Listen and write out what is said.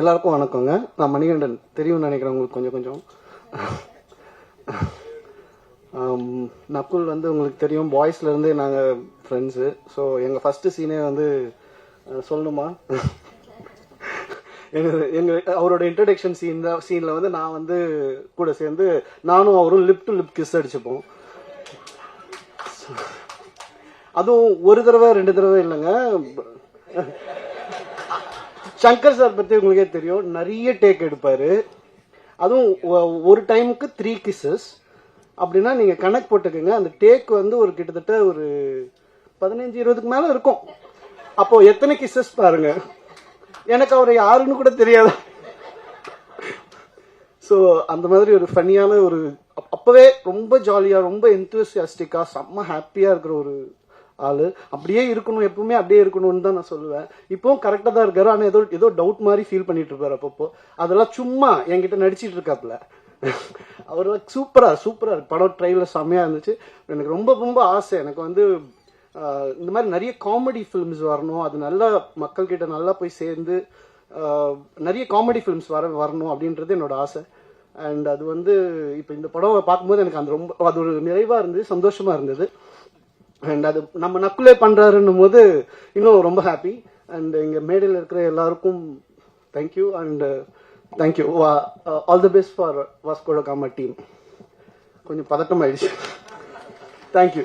எல்லாருக்கும் வணக்கங்க. நான் மணிகண்டன். தெரியும்னு நினைக்கிறேன் உங்களுக்கு கொஞ்சம் கொஞ்சம். ஆம், நக்குல் வந்து உங்களுக்கு தெரியும். பாய்ஸ்லேருந்தே நாங்கள் ஃப்ரெண்ட்ஸு ஸோ எங்கள் ஃபஸ்ட்டு சீனே வந்து சொல்லணுமா? எங்க எங்க அவரோட இன்ட்ரடக்ஷன் சீன் தான் சீன்ல வந்து நான் வந்து கூட சேர்ந்து நானும் அவரும் லிப் டு லிப் கிஸ் அடிச்சுப்போம். அதுவும் ஒரு தடவை ரெண்டு தடவை இல்லைங்க. சங்கர் சார் பத்தி உங்களுக்கே தெரியும். நிறைய டேக் எடுப்பாரு. அதுவும் ஒ- ஒரு டைமுக்கு த்ரீ கிஸ்ஸஸ் அப்படின்னா நீங்க கணக்கு போட்டுக்கோங்க. அந்த டேக் வந்து ஒரு கிட்டத்தட்ட ஒரு பதினஞ்சு இருபதுக்கு மேல இருக்கும். அப்போ எத்தனை கிஸ்ஸஸ் பாருங்க. எனக்கு அவர் யாருன்னு கூட தெரியாது. ஸோ அந்த மாதிரி ஒரு ஃபன்னியான ஒரு அப்போவே அப்பவே ரொம்ப ஜாலியா ரொம்ப எந்தூசியாஸ்டிக்கா செம்ம ஹாப்பியா இருக்கிற ஒரு ஆளு. அப்படியே இருக்கணும் எப்பவுமே அப்படியே இருக்கணும்னு தான் நான் சொல்லுவேன். இப்போவும் கரெக்டாக தான் இருக்காரு. ஆனால் ஏதோ ஏதோ டவுட் மாதிரி ஃபீல் பண்ணிட்டு இருப்பாரு அப்பப்போ. அதெல்லாம் சும்மா என்கிட்ட நடிச்சிட்டு இருக்காப்புல. அவர் சூப்பராக சூப்பராக இருக்கு. படம் ட்ரைவில் செம்மையாக இருந்துச்சு. எனக்கு ரொம்ப ரொம்ப ஆசை. எனக்கு வந்து இந்த மாதிரி நிறைய காமெடி ஃபிலிம்ஸ் வரணும். அது நல்லா மக்கள் கிட்ட நல்லா போய் சேர்ந்து நிறைய காமெடி ஃபிலிம்ஸ் வர வரணும் அப்படின்றது என்னோட ஆசை. அண்ட் அது வந்து இப்போ இந்த படம் பார்க்கும்போது எனக்கு அந்த ரொம்ப அது ஒரு நிறைவாக இருந்தது சந்தோஷமாக இருந்தது. அண்ட் அது நம்ம நக்குலே பண்ணுறாருன்னும் போது இன்னும் ரொம்ப ஹாப்பி அண்ட் இங்கே மேடையில் இருக்கிற எல்லாருக்கும் thank you and thank you all the best for Vasco da Gama team கொஞ்சம் பதட்டம் ஆயிடுச்சு தேங்க்யூ